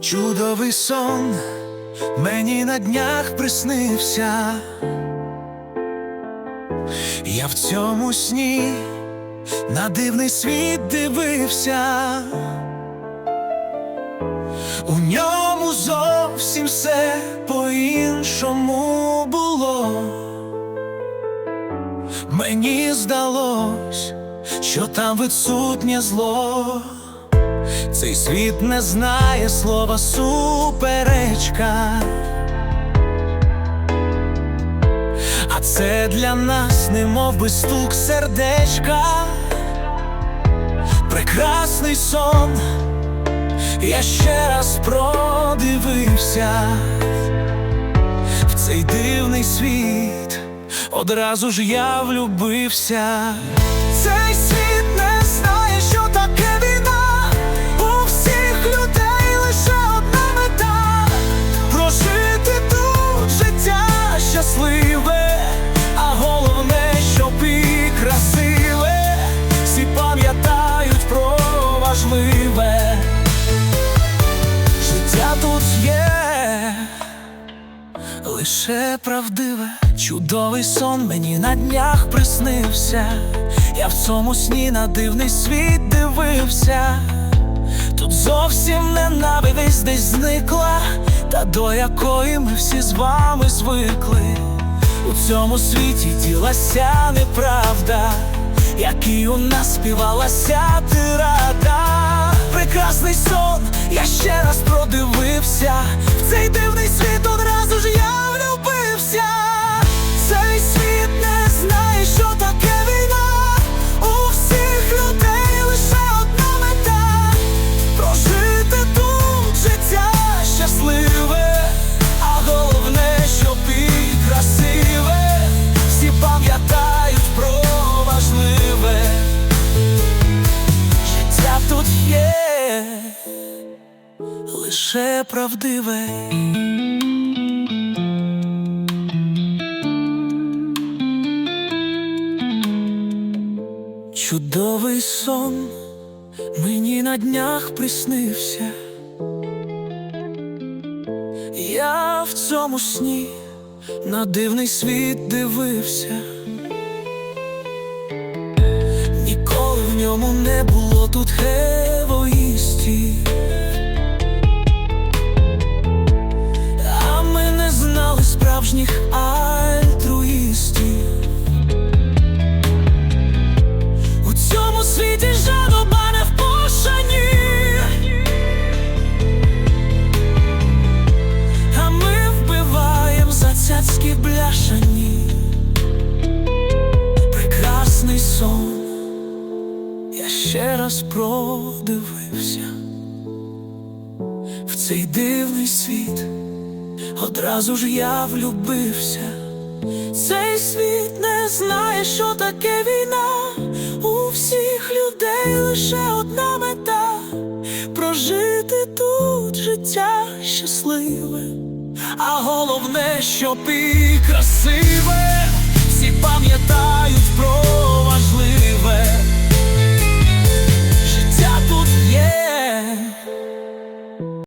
Чудовий сон мені на днях приснився. Я в цьому сні на дивний світ дивився. У ньому зовсім все по-іншому було. Мені здалось, що там відсутнє зло. Цей світ не знає слова суперечка. А це для нас немов би стук сердечка. Прекрасний сон, я ще раз продивився в цей дивний світ, одразу ж я влюбився. Цей світ лише правдиве, чудовий сон мені на днях приснився. Я в цьому сні на дивний світ дивився. Тут зовсім ненависть десь зникла, та до якої ми всі з вами звикли. У цьому світі ділася неправда, який у нас співалася тирада. Прекрасний сон, я ще раз продивився. В цей дивний світ лише правдиве. Чудовий сон мені на днях приснився. Я в цьому сні на дивний світ дивився. Ніколи в ньому не було тут егоїстів. Справжніх альтруїстів. У цьому світі жадоба не в пошані. А ми вбиваєм за цяцькі бляшані. Прекрасний сон, я ще раз продивився в цей дивний світ, одразу ж я влюбився. Цей світ не знає, що таке війна. У всіх людей лише одна мета прожити тут життя щасливе, а головне, щоб і красиве, всі пам'ятають.